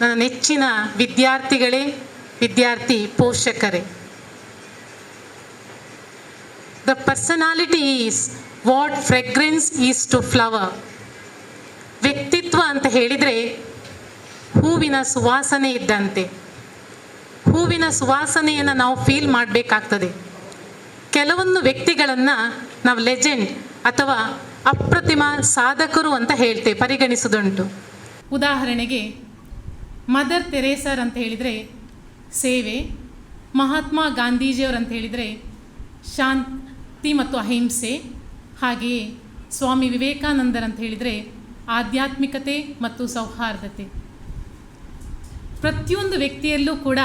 ನನ್ನ ನೆಚ್ಚಿನ ವಿದ್ಯಾರ್ಥಿಗಳೇ, ವಿದ್ಯಾರ್ಥಿ ಪೋಷಕರೇ. The personality is what fragrance is to flower ವ್ಯಕ್ತಿತ್ವ ಅಂತ ಹೇಳಿದರೆ ಹೂವಿನ ಸುವಾಸನೆ ಇದ್ದಂತೆ. ಹೂವಿನ ಸುವಾಸನೆಯನ್ನು ನಾವು ಫೀಲ್ ಮಾಡಬೇಕಾಗ್ತದೆ. ಕೆಲವೊಂದು ವ್ಯಕ್ತಿಗಳನ್ನು ನಾವು ಲೆಜೆಂಡ್ ಅಥವಾ ಅಪ್ರತಿಮ ಸಾಧಕರು ಅಂತ ಹೇಳ್ತೇವೆ ಪರಿಗಣಿಸುದುಂಟು. ಉದಾಹರಣೆಗೆ ಮದರ್ ತೆರೇಸರ್ ಅಂತ ಹೇಳಿದರೆ ಸೇವೆ, ಮಹಾತ್ಮ ಗಾಂಧೀಜಿಯವರು ಅಂತ ಹೇಳಿದರೆ ಶಾಂತಿ ಮತ್ತು ಅಹಿಂಸೆ ಹಾಗೆಯೇ ಸ್ವಾಮಿ ವಿವೇಕಾನಂದರ್ ಅಂತ ಹೇಳಿದರೆ ಆಧ್ಯಾತ್ಮಿಕತೆ ಮತ್ತು ಸೌಹಾರ್ದತೆ. ಪ್ರತಿಯೊಂದು ವ್ಯಕ್ತಿಯಲ್ಲೂ ಕೂಡ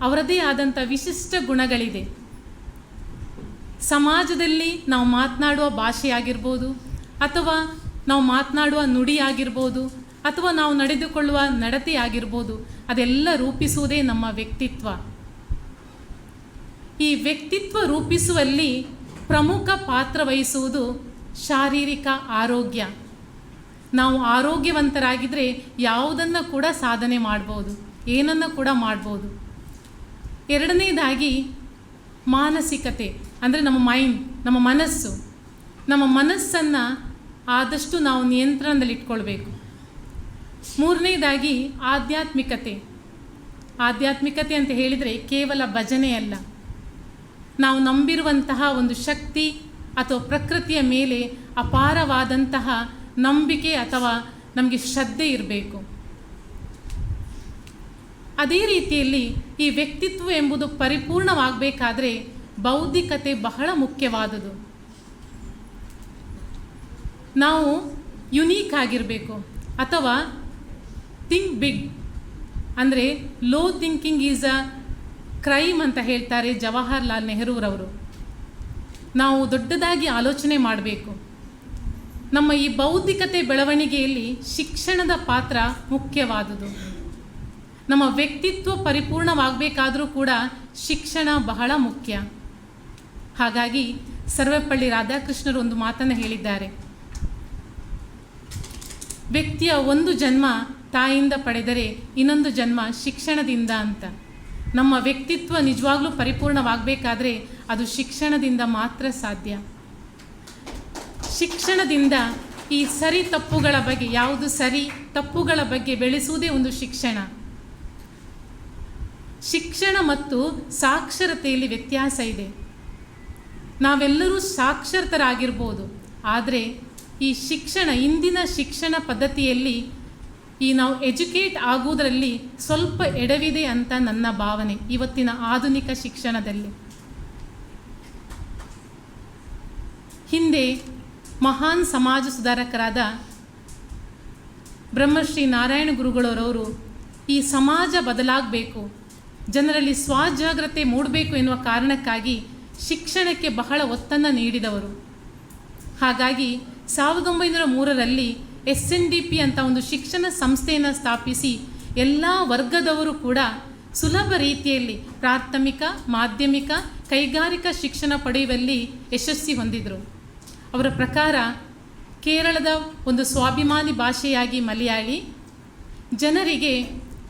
ಅವರದೇ ಆದಂಥ ವಿಶಿಷ್ಟ ಗುಣಗಳಿದೆ. ಸಮಾಜದಲ್ಲಿ ನಾವು ಮಾತನಾಡುವ ಭಾಷೆಯಾಗಿರ್ಬೋದು ಅಥವಾ ನಾವು ಮಾತನಾಡುವ ನುಡಿಯಾಗಿರ್ಬೋದು ಅಥವಾ ನಾವು ನಡೆದುಕೊಳ್ಳುವ ನಡತೆ ಆಗಿರ್ಬೋದು ಅದೆಲ್ಲ ರೂಪಿಸುವುದೇ ನಮ್ಮ ವ್ಯಕ್ತಿತ್ವ. ಈ ವ್ಯಕ್ತಿತ್ವ ರೂಪಿಸುವಲ್ಲಿ ಪ್ರಮುಖ ಪಾತ್ರ ವಹಿಸುವುದು ಶಾರೀರಿಕ ಆರೋಗ್ಯ. ನಾವು ಆರೋಗ್ಯವಂತರಾಗಿದ್ದರೆ ಯಾವುದನ್ನು ಕೂಡ ಸಾಧನೆ ಮಾಡ್ಬೋದು, ಏನನ್ನು ಕೂಡ ಮಾಡ್ಬೋದು. ಎರಡನೇದಾಗಿ ಮಾನಸಿಕತೆ, ಅಂದರೆ ನಮ್ಮ ಮೈಂಡ್, ನಮ್ಮ ಮನಸ್ಸು. ನಮ್ಮ ಮನಸ್ಸನ್ನು ಆದಷ್ಟು ನಾವು ನಿಯಂತ್ರಣದಲ್ಲಿಟ್ಕೊಳ್ಬೇಕು. ಮೂರನೇದಾಗಿ ಆಧ್ಯಾತ್ಮಿಕತೆ. ಆಧ್ಯಾತ್ಮಿಕತೆ ಅಂತ ಹೇಳಿದರೆ ಕೇವಲ ಭಜನೆ ಅಲ್ಲ. ನಾವು ನಂಬಿರುವಂತಹ ಒಂದು ಶಕ್ತಿ ಅಥವಾ ಪ್ರಕೃತಿಯ ಮೇಲೆ ಅಪಾರವಾದಂತಹ ನಂಬಿಕೆ ಅಥವಾ ನಮಗೆ ಶ್ರದ್ಧೆ ಇರಬೇಕು. ಅದೇ ರೀತಿಯಲ್ಲಿ ಈ ವ್ಯಕ್ತಿತ್ವ ಎಂಬುದು ಪರಿಪೂರ್ಣವಾಗಬೇಕಾದ್ರೆ ಬೌದ್ಧಿಕತೆ ಬಹಳ ಮುಖ್ಯವಾದುದು ನಾವು ಯುನೀಕ್ ಆಗಿರಬೇಕು ಅಥವಾ ಥಿಂಕ್ ಬಿಗ್ ಅಂದರೆ low thinking is a crime ಅಂತ ಹೇಳ್ತಾರೆ ಜವಾಹರ್ಲಾಲ್ ನೆಹರೂರವರು ನಾವು ದೊಡ್ಡದಾಗಿ ಆಲೋಚನೆ ಮಾಡಬೇಕು. ನಮ್ಮ ಈ ಬೌದ್ಧಿಕತೆ ಬೆಳವಣಿಗೆಯಲ್ಲಿ ಶಿಕ್ಷಣದ ಪಾತ್ರ ಮುಖ್ಯವಾದುದು. ನಮ್ಮ ವ್ಯಕ್ತಿತ್ವ ಪರಿಪೂರ್ಣವಾಗಬೇಕಾದರೂ ಕೂಡ ಶಿಕ್ಷಣ ಬಹಳ ಮುಖ್ಯ. ಹಾಗಾಗಿ ಸರ್ವಪಳ್ಳಿ ರಾಧಾಕೃಷ್ಣರು ಒಂದು ಮಾತನ್ನು ಹೇಳಿದ್ದಾರೆ. ವ್ಯಕ್ತಿಯ ಒಂದು ಜನ್ಮ ತಾಯಿಯಿಂದ ಪಡೆದರೆ ಇನ್ನೊಂದು ಜನ್ಮ ಶಿಕ್ಷಣದಿಂದ ಅಂತ. ನಮ್ಮ ವ್ಯಕ್ತಿತ್ವ ನಿಜವಾಗ್ಲೂ ಪರಿಪೂರ್ಣವಾಗಬೇಕಾದ್ರೆ ಅದು ಶಿಕ್ಷಣದಿಂದ ಮಾತ್ರ ಸಾಧ್ಯ. ಶಿಕ್ಷಣದಿಂದ ಈ ಸರಿ ತಪ್ಪುಗಳ ಬಗ್ಗೆ, ಯಾವುದು ಸರಿ ತಪ್ಪುಗಳ ಬಗ್ಗೆ ಬೆಳೆಸುವುದೇ ಒಂದು ಶಿಕ್ಷಣ. ಶಿಕ್ಷಣ ಮತ್ತು ಸಾಕ್ಷರತೆಯಲ್ಲಿ ವ್ಯತ್ಯಾಸ ಇದೆ. ನಾವೆಲ್ಲರೂ ಸಾಕ್ಷರತರಾಗಿರ್ಬೋದು, ಆದರೆ ಈ ಶಿಕ್ಷಣ, ಇಂದಿನ ಶಿಕ್ಷಣ ಪದ್ಧತಿಯಲ್ಲಿ ಈ ನಾವು ಎಜುಕೇಟ್ ಆಗುವುದರಲ್ಲಿ ಸ್ವಲ್ಪ ಎಡವಿದೆ ಅಂತ ನನ್ನ ಭಾವನೆ ಇವತ್ತಿನ ಆಧುನಿಕ ಶಿಕ್ಷಣದಲ್ಲಿ. ಹಿಂದೆ ಮಹಾನ್ ಸಮಾಜ ಸುಧಾರಕರಾದ ಬ್ರಹ್ಮಶ್ರೀ ನಾರಾಯಣ ಗುರುಗಳವರವರು ಈ ಸಮಾಜ ಬದಲಾಗಬೇಕು, ಜನರಲ್ಲಿ ಸ್ವಜಾಗ್ರತೆ ಮೂಡಬೇಕು ಎನ್ನುವ ಕಾರಣಕ್ಕಾಗಿ ಶಿಕ್ಷಣಕ್ಕೆ ಬಹಳ ಒತ್ತನ್ನು ನೀಡಿದವರು. ಹಾಗಾಗಿ ಸಾವಿರದ ಒಂಬೈನೂರ ಮೂರರಲ್ಲಿ ಎಸ್ ಎನ್ ಡಿ ಪಿ ಅಂತ ಒಂದು ಶಿಕ್ಷಣ ಸಂಸ್ಥೆಯನ್ನು ಸ್ಥಾಪಿಸಿ ಎಲ್ಲ ವರ್ಗದವರು ಕೂಡ ಸುಲಭ ರೀತಿಯಲ್ಲಿ ಪ್ರಾಥಮಿಕ, ಮಾಧ್ಯಮಿಕ, ಕೈಗಾರಿಕಾ ಶಿಕ್ಷಣ ಪಡೆಯುವಲ್ಲಿ ಯಶಸ್ವಿ ಹೊಂದಿದರು. ಅವರ ಪ್ರಕಾರ ಕೇರಳದ ಒಂದು ಸ್ವಾಭಿಮಾನಿ ಭಾಷೆಯಾಗಿ ಮಲಯಾಳಿ. ಜನರಿಗೆ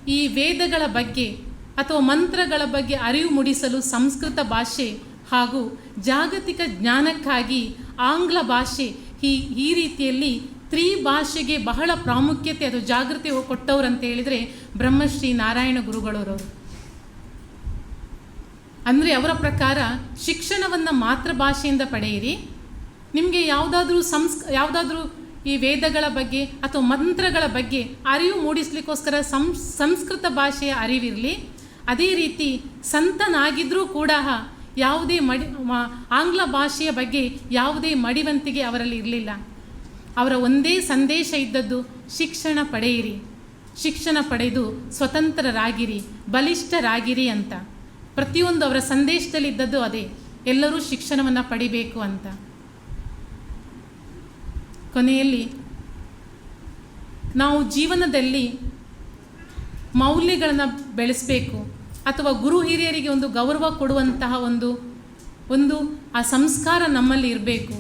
ಈ ವೇದಗಳ ಬಗ್ಗೆ ಅಥವಾ ಮಂತ್ರಗಳ ಬಗ್ಗೆ ಅರಿವು ಮೂಡಿಸಲು ಸಂಸ್ಕೃತ ಭಾಷೆ ಹಾಗೂ ಜಾಗತಿಕ ಜ್ಞಾನಕ್ಕಾಗಿ ಆಂಗ್ಲ ಭಾಷೆ ಈ ಈ ರೀತಿಯಲ್ಲಿ ತ್ರಿಭಾಷೆಗೆ ಬಹಳ ಪ್ರಾಮುಖ್ಯತೆ, ಅದು ಜಾಗೃತಿ ಕೊಟ್ಟವ್ರು ಅಂತ ಹೇಳಿದರೆ ಬ್ರಹ್ಮಶ್ರೀ ನಾರಾಯಣ ಗುರುಗಳವರು. ಅಂದರೆ ಅವರ ಪ್ರಕಾರ ಶಿಕ್ಷಣವನ್ನು ಮಾತೃಭಾಷೆಯಿಂದ ಪಡೆಯಿರಿ. ನಿಮಗೆ ಯಾವುದಾದ್ರೂ ಸಂಸ್ ಯಾವುದಾದ್ರೂ ಈ ವೇದಗಳ ಬಗ್ಗೆ ಅಥವಾ ಮಂತ್ರಗಳ ಬಗ್ಗೆ ಅರಿವು ಮೂಡಿಸ್ಲಿಕ್ಕೋಸ್ಕರ ಸಂಸ್, ಸಂಸ್ಕೃತ ಭಾಷೆಯ ಅರಿವಿರಲಿ. ಅದೇ ರೀತಿ ಸಂತನಾಗಿದ್ದರೂ ಕೂಡ ಯಾವುದೇ ಮಡಿ ಆಂಗ್ಲ ಭಾಷೆಯ ಬಗ್ಗೆ ಯಾವುದೇ ಮಡಿವಂತಿಗೆ ಅವರಲ್ಲಿ ಇರಲಿಲ್ಲ. ಅವರ ಒಂದೇ ಸಂದೇಶ ಇದ್ದದ್ದು, ಶಿಕ್ಷಣ ಪಡೆಯಿರಿ. ಶಿಕ್ಷಣ ಪಡೆದು ಸ್ವತಂತ್ರರಾಗಿರಿ, ಬಲಿಷ್ಠರಾಗಿರಿ ಅಂತ. ಪ್ರತಿಯೊಂದು ಅವರ ಸಂದೇಶದಲ್ಲಿದ್ದದ್ದು ಅದೇ. ಎಲ್ಲರೂ ಶಿಕ್ಷಣವನ್ನು ಪಡಿಬೇಕು ಅಂತ. ಕೊನೆಯಲ್ಲಿ, ನಾವು ಜೀವನದಲ್ಲಿ ಮೌಲ್ಯಗಳನ್ನು ಬೆಳೆಸಬೇಕು, ಅಥವಾ ಗುರು ಹಿರಿಯರಿಗೆ ಒಂದು ಗೌರವ ಕೊಡುವಂತಹ ಒಂದು ಒಂದು ಆ ಸಂಸ್ಕಾರ ನಮ್ಮಲ್ಲಿ ಇರಬೇಕು.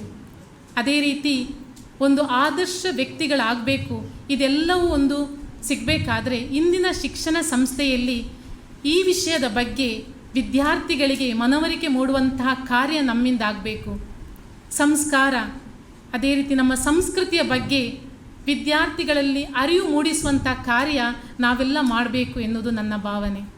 ಅದೇ ರೀತಿ ಒಂದು ಆದರ್ಶ ವ್ಯಕ್ತಿಗಳಾಗಬೇಕು. ಇದೆಲ್ಲವೂ ಒಂದು ಸಿಗಬೇಕಾದ್ರೆ ಇಂದಿನ ಶಿಕ್ಷಣ ಸಂಸ್ಥೆಯಲ್ಲಿ ಈ ವಿಷಯದ ಬಗ್ಗೆ ವಿದ್ಯಾರ್ಥಿಗಳಿಗೆ ಮನವರಿಕೆ ಮೂಡುವಂತಹ ಕಾರ್ಯ ನಮ್ಮಿಂದ ಆಗಬೇಕು ಸಂಸ್ಕಾರ, ಅದೇ ರೀತಿ ನಮ್ಮ ಸಂಸ್ಕೃತಿಯ ಬಗ್ಗೆ ವಿದ್ಯಾರ್ಥಿಗಳಲ್ಲಿ ಅರಿವು ಮೂಡಿಸುವಂಥ ಕಾರ್ಯ ನಾವೆಲ್ಲ ಮಾಡಬೇಕು ಎನ್ನುವುದು ನನ್ನ ಭಾವನೆ.